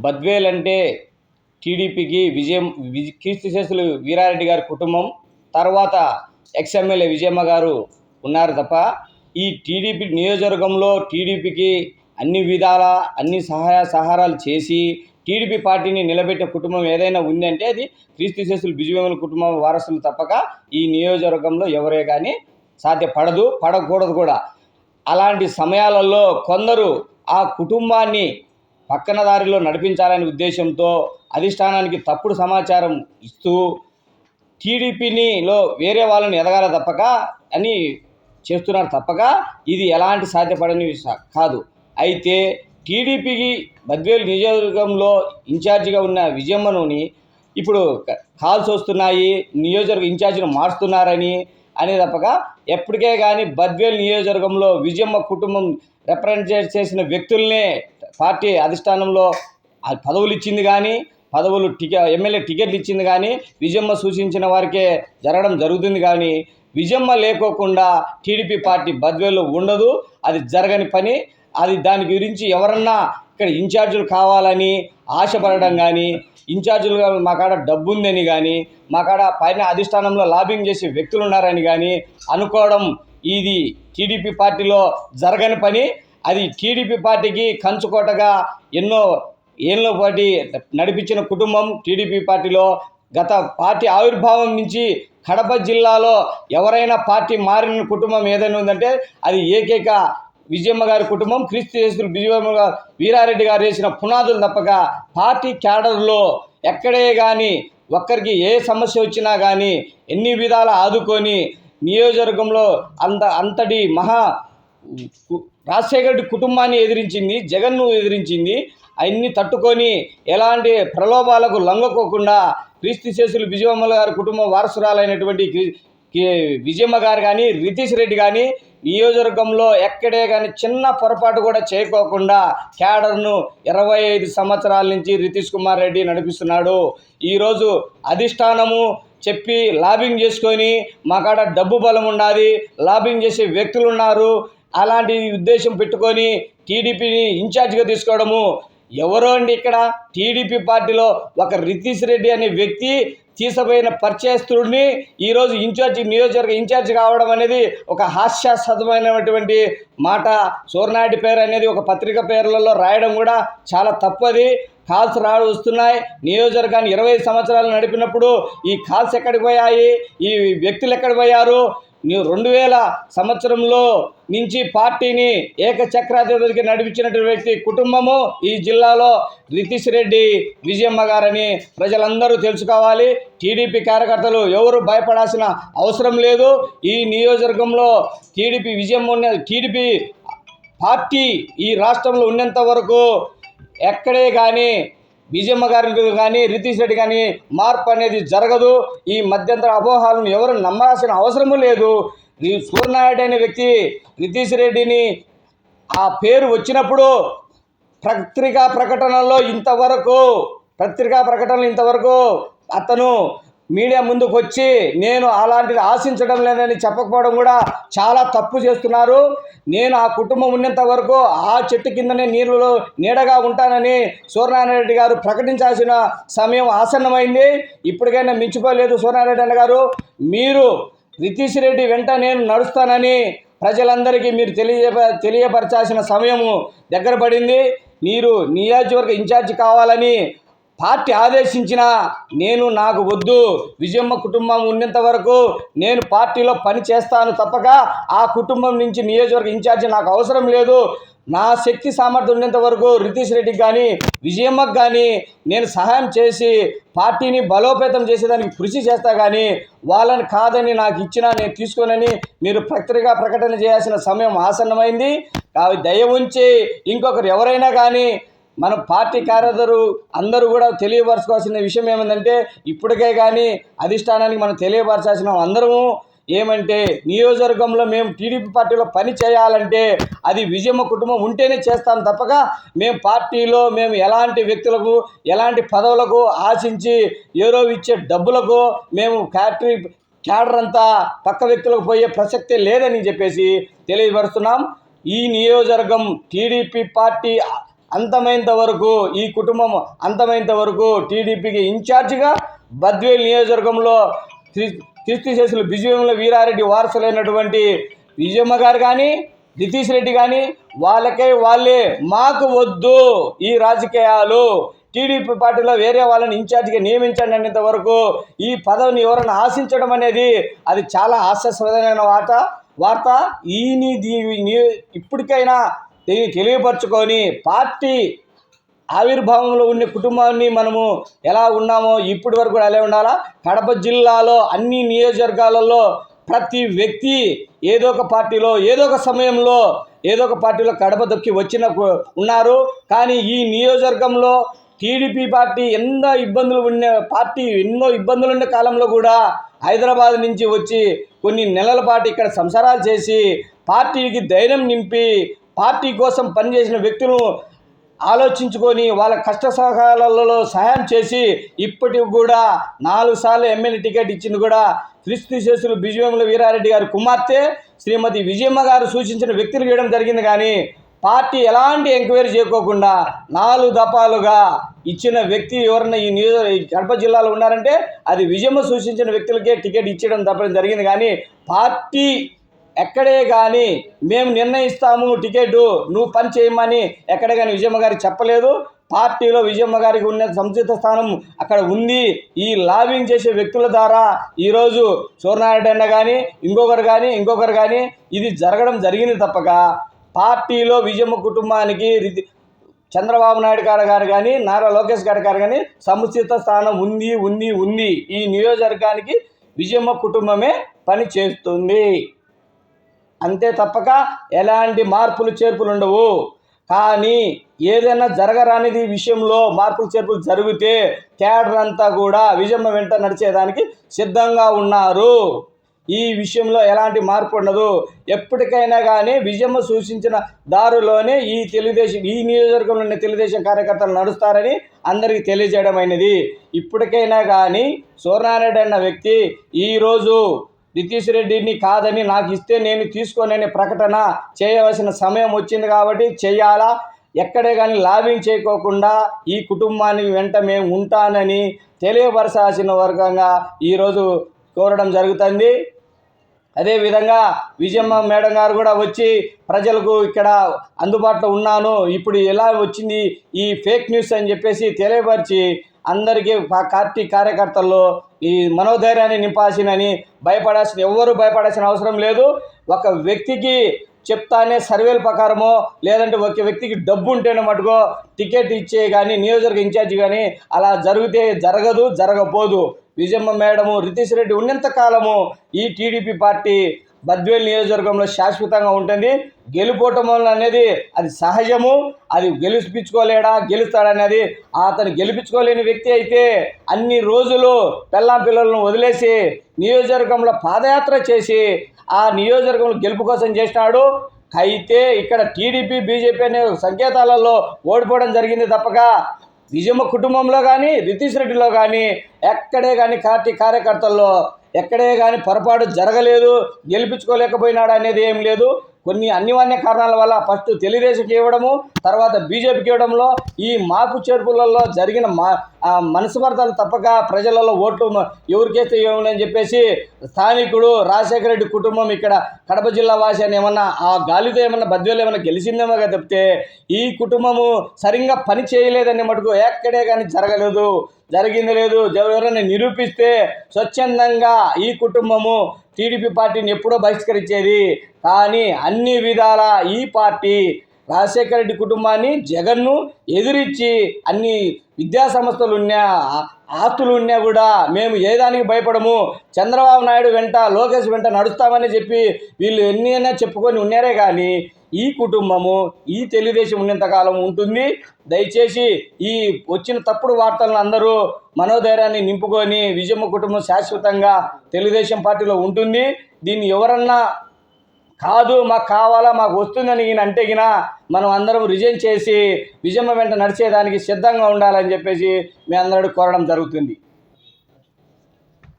బద్వేల్ అంటే టీడీపీకి విజయం విజ- కీర్తిశేషులు వీరారెడ్డి గారి కుటుంబం తర్వాత ఎక్స్ఎమ్మెల్యే విజయమ్మ గారు ఉన్నారు తప్ప ఈ టీడీపీ నియోజకవర్గంలో టీడీపీకి అన్ని విధాల అన్ని సహాయ సహారాలు చేసి టీడీపీ పార్టీని నిలబెట్టే కుటుంబం ఏదైనా ఉందంటే అది క్రీస్తుశేషులు బిజువేముల కుటుంబం వారసులు తప్పక ఈ నియోజకవర్గంలో ఎవరే కానీ సాధ్యపడదు పడకూడదు కూడా. అలాంటి సమయాలలో కొందరు ఆ కుటుంబాన్ని పక్కన దారిలో నడిపించాలనే ఉద్దేశంతో అధిష్టానానికి తప్పుడు సమాచారం ఇస్తూ టీడీపీనిలో వేరే వాళ్ళని ఎదగాల తప్పక అని చేస్తున్నారు తప్పక. ఇది ఎలాంటి సాధ్యపడని కాదు. అయితే టీడీపీకి బద్వేలు నియోజకవర్గంలో ఇన్ఛార్జిగా ఉన్న విజయమ్మనుని ఇప్పుడు కాల్స్ వస్తున్నాయి నియోజకవర్గ ఇన్ఛార్జిని మారుస్తున్నారని అనే తప్పక ఎప్పటికే కానీ బద్వేల్ నియోజకవర్గంలో విజయమ్మ కుటుంబం రిప్రజెంట్ చేసిన వ్యక్తుల్నే పార్టీ అధిష్టానంలో పదవులు ఇచ్చింది కానీ పదవులు టికె ఎమ్మెల్యే టికెట్లు ఇచ్చింది కానీ విజయమ్మ సూచించిన వారికే జరగడం జరుగుతుంది కానీ విజయమ్మ లేకోకుండా టీడీపీ పార్టీ బద్వేల్లో ఉండదు అది జరగని పని. అది దాని గురించి ఎవరన్నా ఇక్కడ ఇన్ఛార్జీలు కావాలని ఆశపడడం కానీ ఇన్ఛార్జీలుగా మా కాడ డబ్బు ఉందని కానీ మా కాడ పైన అధిష్టానంలో లాబింగ్ చేసే వ్యక్తులు ఉన్నారని కానీ అనుకోవడం ఇది టీడీపీ పార్టీలో జరగని పని. అది టీడీపీ పార్టీకి కంచుకోటగా ఎన్నో ఏళ్ళ పాటి నడిపించిన కుటుంబం టీడీపీ పార్టీలో గత పార్టీ ఆవిర్భావం నుంచి కడప జిల్లాలో ఎవరైనా పార్టీ మారిన కుటుంబం ఏదైనా ఉందంటే అది ఏకైక విజయమ్మ గారి కుటుంబం క్రీస్తు యేసులు విజయమ్మ గారు వీరారెడ్డి గారు వేసిన పునాదులు తప్పక పార్టీ క్యాడర్లో ఎక్కడే కానీ ఒక్కరికి ఏ సమస్య వచ్చినా కానీ ఎన్ని విధాల ఆదుకొని నియోజకవర్గంలో అంత అంతటి మహా కు- రాజశేఖర రెడ్డి కుటుంబాన్ని ఎదిరించింది జగన్ను ఎదిరించింది. అవన్నీ తట్టుకొని ఎలాంటి ప్రలోభాలకు లొంగకోకుండా క్రీస్తు శేషులు విజయమ్మ గారి కుటుంబ వారసురాలైనటువంటి విజయమ్మ గారు కానీ రితీష్ రెడ్డి కానీ నియోజకవర్గంలో ఎక్కడే కానీ చిన్న పొరపాటు కూడా చేయకోకుండా క్యాడర్ను ఇరవై ఐదు సంవత్సరాల నుంచి రితీష్ కుమార్ రెడ్డి నడిపిస్తున్నాడు. ఈరోజు అధిష్టానము చెప్పి లాబింగ్ చేసుకొని మా కాడ డబ్బు బలం ఉండాలి లాబింగ్ చేసే వ్యక్తులు ఉన్నారు. అలాంటి ఉద్దేశం పెట్టుకొని టీడీపీని ఇన్ఛార్జిగా తీసుకోవడము. ఎవరో అండి ఇక్కడ టీడీపీ పార్టీలో ఒక రితీష్ రెడ్డి అనే వ్యక్తి తీసపోయిన పరిచయస్తుడిని ఈరోజు ఇన్ఛార్జి నియోజకవర్గ ఇన్ఛార్జి కావడం అనేది ఒక హాస్యాస్పదమైనటువంటి మాట. సూర్యనాయుడు పేరు అనేది ఒక పత్రిక పేర్లలో రాయడం కూడా చాలా తప్పది. కాల్స్ రా వస్తున్నాయి. నియోజకవర్గాన్ని ఇరవై సంవత్సరాలు నడిపినప్పుడు ఈ కాల్స్ ఎక్కడికి పోయాయి? ఈ వ్యక్తులు ఎక్కడికి పోయారు? రెండు వేల సంవత్సరంలో నుంచి పార్టీని ఏకచక్రాధిపతికి నడిపించినటువంటి వ్యక్తి కుటుంబము ఈ జిల్లాలో రితీష్ రెడ్డి విజయమ్మ గారని ప్రజలందరూ తెలుసుకోవాలి. టీడీపీ కార్యకర్తలు ఎవరు భయపడాల్సిన అవసరం లేదు. ఈ నియోజకవర్గంలో టీడీపీ విజయం ఉన్న టీడీపీ పార్టీ ఈ రాష్ట్రంలో ఉన్నంత వరకు ఎక్కడే కానీ విజయమ్మ గారి కానీ రితీష్ రెడ్డి కానీ మార్పు అనేది జరగదు. ఈ మధ్యంతర అపోహాలను ఎవరు నమ్మాల్సిన అవసరము లేదు. ఈ సూర్యనాయుడు అనే వ్యక్తి రితీష్ రెడ్డిని ఆ పేరు వచ్చినప్పుడు పత్రికా ప్రకటనలో ఇంతవరకు పత్రికా ప్రకటనలు ఇంతవరకు అతను మీడియా ముందుకు వచ్చి నేను అలాంటిది ఆశించడం లేదని చెప్పకపోవడం కూడా చాలా తప్పు చేస్తున్నారు. నేను ఆ కుటుంబం ఉన్నంత వరకు ఆ చెట్టు కిందనే నీరులో నీడగా ఉంటానని సూర్యనారాయణ రెడ్డి గారు ప్రకటించాల్సిన సమయం ఆసన్నమైంది. ఇప్పటికైనా మించిపోలేదు సూర్యనారాయణ గారు. మీరు రితీష్ రెడ్డి వెంట నేను నడుస్తానని ప్రజలందరికీ మీరు తెలియ తెలియపరచాల్సిన సమయము దగ్గర పడింది. మీరు నియోజకవర్గ ఇన్ఛార్జి కావాలని పార్టీ ఆదేశించిన నేను నాకు వద్దు. విజయమ్మ కుటుంబం ఉన్నంత వరకు నేను పార్టీలో పని చేస్తాను తప్పక. ఆ కుటుంబం నుంచి నియోజకవర్గ ఇన్ఛార్జి నాకు అవసరం లేదు. నా శక్తి సామర్థ్యం ఉన్నంత వరకు రితీష్ రెడ్డికి కానీ విజయమ్మకు కానీ నేను సహాయం చేసి పార్టీని బలోపేతం చేసేదానికి కృషి చేస్తా కానీ వాళ్ళని కాదని నాకు ఇచ్చినా నేను తీసుకోనని మీరు పత్రికా ప్రకటన చేయాల్సిన సమయం ఆసన్నమైంది. కాబట్టి దయ ఉంచి ఇంకొకరు ఎవరైనా కానీ మన పార్టీ కార్యదరు అందరూ కూడా తెలియపరచుకోవాల్సిన విషయం ఏమందంటే ఇప్పటికే కానీ అధిష్టానానికి మనం తెలియపరచాల్సిన అందరము ఏమంటే నియోజకవర్గంలో మేము టీడీపీ పార్టీలో పని చేయాలంటే అది విజయమ్మ కుటుంబం ఉంటేనే చేస్తాం తప్పక. మేము పార్టీలో మేము ఎలాంటి వ్యక్తులకు ఎలాంటి పదవులకు ఆశించి ఏరో ఇచ్చే డబ్బులకు మేము ఫ్యాక్టరీ క్యాడర్ అంతా పక్క వ్యక్తులకు పోయే ప్రసక్తే లేదని చెప్పేసి తెలియపరుస్తున్నాం. ఈ నియోజకవర్గం టీడీపీ పార్టీ అంతమైనంత వరకు ఈ కుటుంబం అంతమైనంత వరకు టీడీపీకి ఇన్ఛార్జిగా బద్వేల్ నియోజకవర్గంలో క్రిస్తి శేషులు బిజయంలో వీరారెడ్డి వారసులైనటువంటి విజయమ్మ గారు కానీ నితీష్ రెడ్డి కానీ వాళ్ళకే వాళ్ళే. మాకు వద్దు ఈ రాజకీయాలు. టీడీపీ పార్టీలో వేరే వాళ్ళని ఇన్ఛార్జిగా నియమించండి అనేంత వరకు ఈ పదవిని ఎవరైనా ఆశించడం అనేది అది చాలా హాస్యాస్పదమైన వార్త వార్త. ఈ నీ- ఇప్పటికైనా తెలియపరచుకొని పార్టీ ఆవిర్భావంలో ఉన్న కుటుంబాన్ని మనము ఎలా ఉన్నామో ఇప్పటి వరకు కూడా అలా ఉండాలా? కడప జిల్లాలో అన్ని నియోజకవర్గాలలో ప్రతి వ్యక్తి ఏదో ఒక పార్టీలో ఏదో ఒక సమయంలో ఏదో ఒక పార్టీలో కడప దొక్కి వచ్చిన ఉన్నారు. కానీ ఈ నియోజకవర్గంలో టీడీపీ పార్టీ ఎన్నో ఇబ్బందులు ఉన్న పార్టీ ఎన్నో ఇబ్బందులు ఉన్న కాలంలో కూడా హైదరాబాద్ నుంచి వచ్చి కొన్ని నెలల పాటు ఇక్కడ సంసారాలు చేసి పార్టీకి ధైర్యం నింపి పార్టీ కోసం పనిచేసిన వ్యక్తులను ఆలోచించుకొని వాళ్ళ కష్ట సహాయాలలో సహాయం చేసి ఇప్పటికి కూడా నాలుగు సార్లు ఎమ్మెల్యే టికెట్ ఇచ్చింది కూడా క్రిస్తు శేషులు బిజయముల వీరారెడ్డి గారి కుమార్తె శ్రీమతి విజయమ్మ గారు సూచించిన వ్యక్తులు చేయడం జరిగింది కానీ పార్టీ ఎలాంటి ఎంక్వైరీ చేయకోకుండా నాలుగు దఫాలుగా ఇచ్చిన వ్యక్తి ఎవరన్నా ఈ నియోజక కడప జిల్లాలో ఉన్నారంటే అది విజయమ్మ సూచించిన వ్యక్తులకే టికెట్ ఇచ్చడం తప్పడం జరిగింది కానీ పార్టీ ఎక్కడే కానీ మేము నిర్ణయిస్తాము టికెట్ నువ్వు పని చేయమని ఎక్కడ కానీ విజయమ్మ గారికి చెప్పలేదు. పార్టీలో విజయమ్మ గారికి ఉన్న సముచిత స్థానం అక్కడ ఉంది. ఈ లాబింగ్ చేసే వ్యక్తుల ద్వారా ఈరోజు సూర్యనారాయణ కానీ ఇంకొకరు కానీ ఇంకొకరు కానీ ఇది జరగడం జరిగింది తప్పక. పార్టీలో విజయమ్మ కుటుంబానికి రితి చంద్రబాబు నాయుడు గారు గారు కానీ నారా లోకేష్ గారు గారు కానీ సముచిత స్థానం ఉంది ఉంది ఉంది. ఈ నియోజకవర్గానికి విజయమ్మ కుటుంబమే పని చేస్తుంది. అంతే తప్పక ఎలాంటి మార్పులు చేర్పులు ఉండవు. కానీ ఏదైనా జరగరానిది విషయంలో మార్పులు చేర్పులు జరిగితే క్యాడర్ అంతా కూడా విజయమ్మ వెంట నడిచేదానికి సిద్ధంగా ఉన్నారు. ఈ విషయంలో ఎలాంటి మార్పు ఉండదు. ఎప్పటికైనా కానీ విజయమ్మ సూచించిన దారిలోనే ఈ తెలుగుదేశం ఈ నియోజకవర్గంలో ఉన్న తెలుగుదేశం కార్యకర్తలు నడుస్తారని అందరికీ తెలియజేయడం అయినది. ఇప్పటికైనా కానీ సూర్యనారాయణ అన్న వ్యక్తి ఈరోజు నితీష్ రెడ్డిని కాదని నాకు ఇస్తే నేను తీసుకోనని ప్రకటన చేయవలసిన సమయం వచ్చింది కాబట్టి చేయాలా? ఎక్కడే కానీ లాబింగ్ చేయకోకుండా ఈ కుటుంబానికి వెంట మేము ఉంటానని తెలియపరచాల్సిన వర్గంగా ఈరోజు కోరడం జరుగుతుంది. అదేవిధంగా విజయమ్మ మేడం గారు కూడా వచ్చి ప్రజలకు ఇక్కడ అందుబాటులో ఉన్నాను. ఇప్పుడు ఎలా వచ్చింది? ఈ ఫేక్ న్యూస్ అని చెప్పేసి తెలియపరిచి అందరికీ పార్టీ కార్యకర్తల్లో ఈ మనోధైర్యాన్ని నింపాల్సినని భయపడాల్సిన ఎవ్వరూ భయపడాల్సిన అవసరం లేదు. ఒక వ్యక్తికి చెప్తానే సర్వేల ప్రకారమో లేదంటే ఒక వ్యక్తికి డబ్బు ఉంటేనే మటుకో టికెట్ ఇచ్చే కానీ నియోజకవర్గ ఇన్ఛార్జి కానీ అలా జరిగితే జరగదు జరగపోదు విజయమ్మ మేడము రితీష్ రెడ్డి ఉన్నంత కాలము ఈ టీడీపీ పార్టీ బద్వేల్ నియోజకవర్గంలో శాశ్వతంగా ఉంటుంది. గెలుపోవటం అనేది అది సహజము. అది గెలిపించుకోలేడా గెలుస్తాడనేది అతను గెలిపించుకోలేని వ్యక్తి అయితే అన్ని రోజులు పెళ్ళాం పిల్లలను వదిలేసి నియోజకవర్గంలో పాదయాత్ర చేసి ఆ నియోజకవర్గంలో గెలుపు కోసం చేసినాడు. అయితే ఇక్కడ టీడీపీ బీజేపీ అనే సంకేతాలలో ఓడిపోవడం జరిగింది తప్పక. విజయమ్మ కుటుంబంలో కానీ రితీష్ రెడ్డిలో కానీ ఎక్కడే కానీ పార్టీ కార్యకర్తల్లో ఎక్కడే కానీ పొరపాటు జరగలేదు గెలిపించుకోలేకపోయినాడు అనేది ఏం లేదు. కొన్ని అనివార్య కారణాల వల్ల ఫస్ట్ తెలుగుదేశంకి ఇవ్వడము తర్వాత బీజేపీకి ఇవ్వడంలో ఈ మార్పు చేర్పులలో జరిగిన మా ఆ తప్పక ప్రజలలో ఓట్లు ఎవరికేస్తే ఏమని చెప్పేసి స్థానికుడు రాజశేఖర రెడ్డి కుటుంబం ఇక్కడ కడప జిల్లా వాసి అని ఏమన్నా ఆ గాలితో ఏమన్నా బద్వేలు ఏమన్నా గెలిచిందేమో కదా తప్పితే ఈ కుటుంబము సరిగ్గా పని చేయలేదని మటుకు ఎక్కడే కానీ జరగలేదు. జరిగింది లేదు. ఎవరైనా నిరూపిస్తే స్వచ్ఛందంగా ఈ కుటుంబము టీడీపీ పార్టీని ఎప్పుడో బహిష్కరించేది. కానీ అన్ని విధాల ఈ పార్టీ రాజశేఖర రెడ్డి కుటుంబాన్ని జగన్ను ఎదిరించి అన్ని విద్యా సంస్థలు ఉన్నా ఆస్తులు ఉన్నా కూడా మేము ఏ దానికి భయపడము. చంద్రబాబు నాయుడు వెంట లోకేష్ వెంట నడుస్తామని చెప్పి వీళ్ళు ఎన్ని అయినా చెప్పుకొని ఉన్నారే కానీ ఈ కుటుంబము ఈ తెలుగుదేశం ఉన్నంతకాలం ఉంటుంది. దయచేసి ఈ వచ్చిన తప్పుడు వార్తలను అందరూ మనోధైర్యాన్ని నింపుకొని విజయమ్మ కుటుంబం శాశ్వతంగా తెలుగుదేశం పార్టీలో ఉంటుంది. దీన్ని ఎవరన్నా కాదు మాకు కావాలా మాకు వస్తుందని ఈయన అంటే గిన మనం అందరం రిజైన్ చేసి విజయమ్మ వెంట నడిచేదానికి సిద్ధంగా ఉండాలని చెప్పేసి మీ అందరూ కోరడం జరుగుతుంది.